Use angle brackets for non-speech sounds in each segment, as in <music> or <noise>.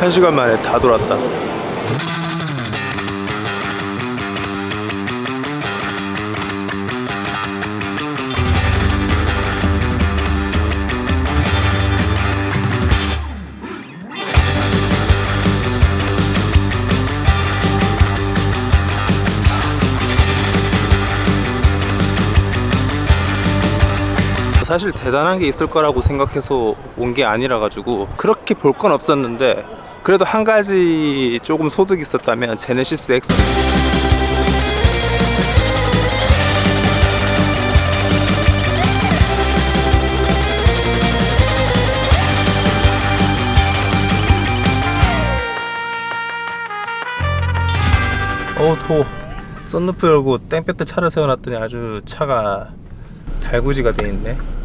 한 시간 만에 다 돌았다. 사실 대단한 게 있을 거라고 생각해서 온 게 아니라 가지고 그렇게 볼 건 없었는데 그래도 한 가지 조금 소득이 있었다면 제네시스 X 어우 더워 썬루프 열고 땡볕에 차를 세워놨더니 아주 차가 달구지가 돼 있네.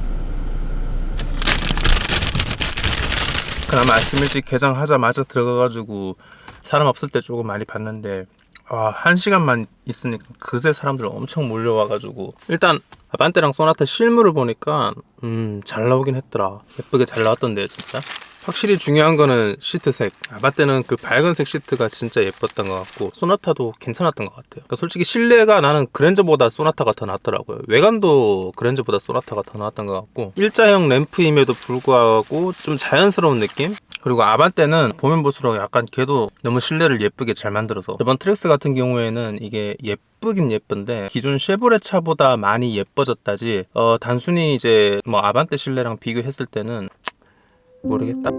그나마 아침 일찍 개장하자마자 들어가가지고 사람 없을 때 조금 많이 봤는데 와, 한 시간만 있으니까 그새 사람들 엄청 몰려와가지고. 일단 아반떼랑 소나타 실물을 보니까 음 잘 나오긴 했더라. 예쁘게 잘 나왔던데요 진짜 확실히 중요한 거는 시트색. 아반떼는 그 밝은색 시트가 진짜 예뻤던 것 같고 소나타도 괜찮았던 것 같아요. 그러니까 솔직히 실내가 나는 그랜저보다 소나타가 더 낫더라고요. 외관도 그랜저보다 소나타가 더 나았던 것 같고 일자형 램프임에도 불구하고 좀 자연스러운 느낌? 그리고 아반떼는 보면 볼수록 약간 걔도 너무 실내를 예쁘게 잘 만들어서 이번 트랙스 같은 경우에는 이게 예쁘긴 예쁜데 기존 쉐보레 차보다 많이 예뻐졌다지 어 단순히 이제 뭐 아반떼 실내랑 비교했을 때는 모르겠다.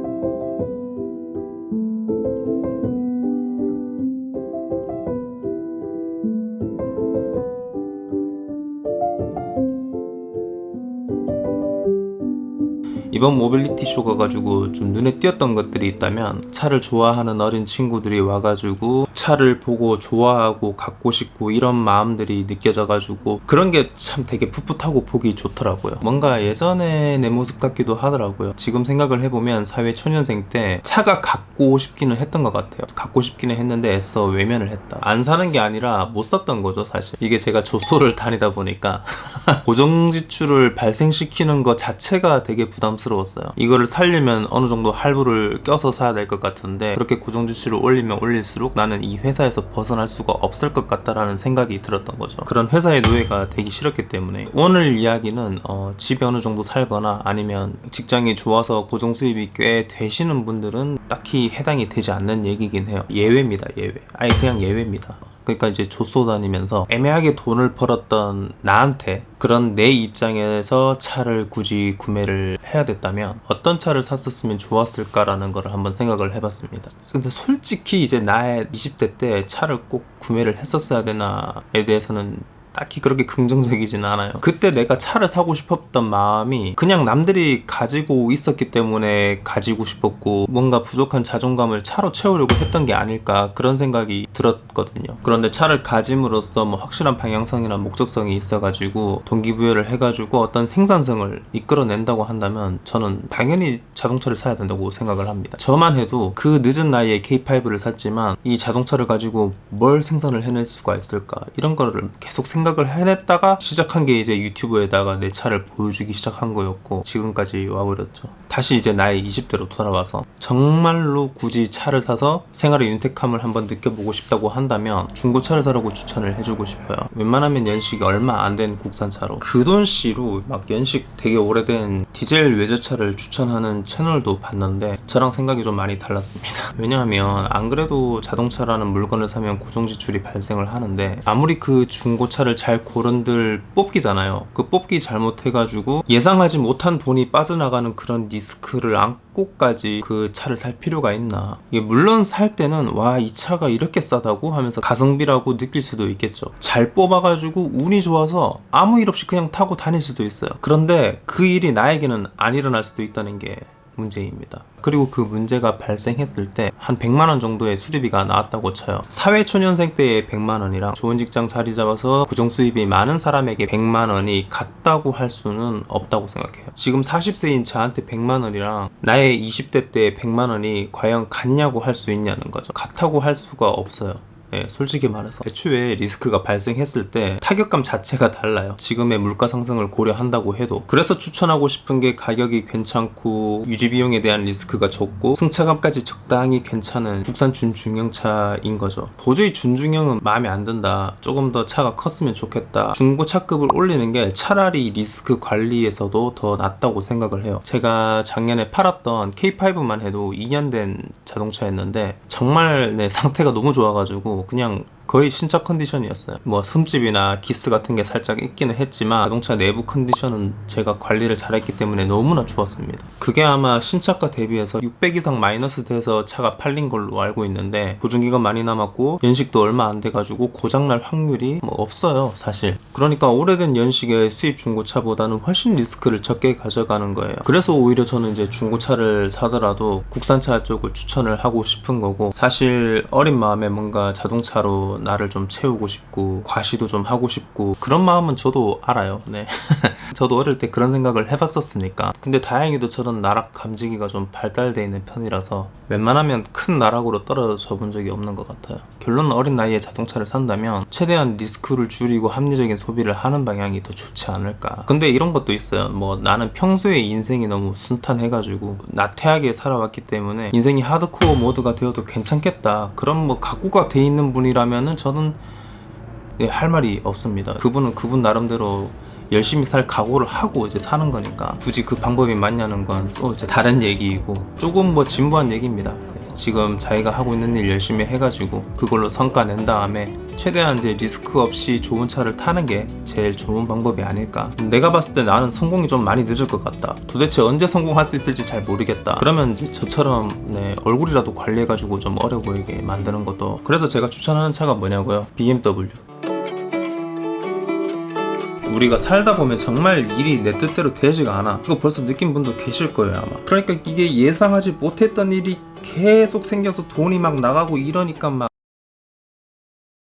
이번 모빌리티 쇼 가가지고 좀 눈에 띄었던 것들이 있다면 차를 좋아하는 어린 친구들이 와가지고 차를 보고 좋아하고 갖고 싶고 이런 마음들이 느껴져가지고 그런 게 참 되게 풋풋하고 보기 좋더라고요. 뭔가 예전의 내 모습 같기도 하더라고요. 지금 생각을 해보면 사회 초년생 때 차가 갖고 싶기는 했던 것 같아요. 갖고 싶기는 했는데 애써 외면을 했다. 안 사는 게 아니라 못 샀던 거죠 사실. 이게 제가 조소를 <laughs> 다니다 보니까 <laughs> 고정 지출을 발생시키는 것 자체가 되게 부담스러웠어요. 이거를 살려면 어느 정도 할부를 껴서 사야 될 것 같은데 그렇게 고정 지출을 올리면 올릴수록 나는 이 회사에서 벗어날 수가 없을 것 같다라는 생각이 들었던 거죠. 그런 회사의 노예가 되기 싫었기 때문에 오늘 이야기는 어, 집에 어느 정도 살거나 아니면 직장이 좋아서 고정 수입이 꽤 되시는 분들은 딱히 해당이 되지 않는 얘기긴 해요. 예외입니다. 예외. 아예 그냥 예외입니다. 그러니까 이제 조소 다니면서 애매하게 돈을 벌었던 나한테 그런 내 입장에서 차를 굳이 구매를 해야 됐다면 어떤 차를 샀었으면 좋았을까라는 걸 한번 생각을 해봤습니다. 근데 솔직히 이제 나의 20대 때 차를 꼭 구매를 했었어야 되나에 대해서는 딱히 그렇게 긍정적이지는 않아요. 그때 내가 차를 사고 싶었던 마음이 그냥 남들이 가지고 있었기 때문에 가지고 싶었고 뭔가 부족한 자존감을 차로 채우려고 했던 게 아닐까 그런 생각이 들었거든요. 그런데 차를 가짐으로써 뭐 확실한 방향성이나 목적성이 있어가지고 동기부여를 해가지고 어떤 생산성을 이끌어낸다고 한다면 저는 당연히 자동차를 사야 된다고 생각을 합니다. 저만 해도 그 늦은 나이에 K5를 샀지만 이 자동차를 가지고 뭘 생산을 해낼 수가 있을까 이런 거를 계속 생각 생각을 해냈다가 시작한 게 이제 유튜브에다가 내 차를 보여주기 시작한 거였고 지금까지 와버렸죠. 다시 이제 나의 20대로 돌아와서 정말로 굳이 차를 사서 생활의 윤택함을 한번 느껴보고 싶다고 한다면 중고차를 사라고 추천을 해주고 싶어요. 웬만하면 연식이 얼마 안 된 국산차로 그 돈 씨로 막 연식 되게 오래된 디젤 외제차를 추천하는 채널도 봤는데 저랑 생각이 좀 많이 달랐습니다. <laughs> 왜냐하면 안 그래도 자동차라는 물건을 사면 고정 지출이 발생을 하는데 아무리 그 중고차를 잘 고른들 뽑기잖아요. 그 뽑기 잘못해가지고 예상하지 못한 돈이 빠져나가는 그런 리스크를 안고까지 그 차를 살 필요가 있나. 물론 살 때는 와, 이 차가 이렇게 싸다고 하면서 가성비라고 느낄 수도 있겠죠. 잘 뽑아가지고 운이 좋아서 아무 일 없이 그냥 타고 다닐 수도 있어요. 그런데 그 일이 나에게는 안 일어날 수도 있다는 게 문제입니다. 그리고 그 문제가 발생했을 때 한 100만 원 정도의 수리비가 나왔다고 쳐요. 사회 초년생 때의 100만 원이랑 좋은 직장 자리 잡아서 고정 수입이 많은 사람에게 100만 원이 같다고 할 수는 없다고 생각해요. 지금 40세인 저한테 100만 원이랑 나의 20대 때 100만 원이 과연 같냐고 할 수 있냐는 거죠. 같다고 할 수가 없어요. 예, 솔직히 말해서 애초에 리스크가 발생했을 때 타격감 자체가 달라요. 지금의 물가 상승을 고려한다고 해도 그래서 추천하고 싶은 게 가격이 괜찮고 유지 비용에 대한 리스크가 적고 승차감까지 적당히 괜찮은 국산 준중형차인 거죠. 도저히 준중형은 마음에 안 든다. 조금 더 차가 컸으면 좋겠다. 중고차급을 올리는 게 차라리 리스크 관리에서도 더 낫다고 생각을 해요. 제가 작년에 팔았던 K5만 해도 2년 된 자동차였는데 정말 내 상태가 너무 좋아가지고 그냥 거의 신차 컨디션이었어요. 뭐 흠집이나 기스 같은 게 살짝 있기는 했지만 자동차 내부 컨디션은 제가 관리를 잘했기 때문에 너무나 좋았습니다. 그게 아마 신차가 대비해서 600 이상 마이너스 돼서 차가 팔린 걸로 알고 있는데 보증기간 많이 남았고 연식도 얼마 안 돼가지고 고장날 확률이 뭐 없어요 사실. 그러니까 오래된 연식의 수입 중고차보다는 훨씬 리스크를 적게 가져가는 거예요. 그래서 오히려 저는 이제 중고차를 사더라도 국산차 쪽을 추천을 하고 싶은 거고 사실 어린 마음에 뭔가 자동차로 나를 좀 채우고 싶고 과시도 좀 하고 싶고 그런 마음은 저도 알아요. 네. <laughs> 저도 어릴 때 그런 생각을 해봤었으니까. 근데 다행히도 저는 나락 감지기가 좀 발달돼 있는 편이라서 웬만하면 큰 나락으로 떨어져 본 적이 없는 것 같아요. 결론은 어린 나이에 자동차를 산다면 최대한 리스크를 줄이고 합리적인 소비를 하는 방향이 더 좋지 않을까. 근데 이런 것도 있어요. 뭐 나는 평소에 인생이 너무 순탄해가지고 나태하게 살아왔기 때문에 인생이 하드코어 모드가 되어도 괜찮겠다. 그런 뭐 각오가 돼 있는 분이라면 은 저는 예, 할 말이 없습니다. 그분은 그분 나름대로 열심히 살 각오를 하고 이제 사는 거니까 굳이 그 방법이 맞냐는 건 또 다른 얘기이고 조금 뭐 진부한 얘기입니다. 예, 지금 자기가 하고 있는 일 열심히 해가지고 그걸로 성과 낸 다음에 최대한 이제 리스크 없이 좋은 차를 타는 게 제일 좋은 방법이 아닐까. 내가 봤을 때 나는 성공이 좀 많이 늦을 것 같다. 도대체 언제 성공할 수 있을지 잘 모르겠다. 그러면 이제 저처럼 네, 얼굴이라도 관리해가지고 좀 어려 보이게 만드는 것도. 그래서 제가 추천하는 차가 뭐냐고요? BMW. 우리가 살다 보면 정말 일이 내 뜻대로 되지가 않아. 그거 벌써 느낀 분도 계실 거예요, 아마. 그러니까 이게 예상하지 못했던 일이 계속 생겨서 돈이 막 나가고 이러니까 막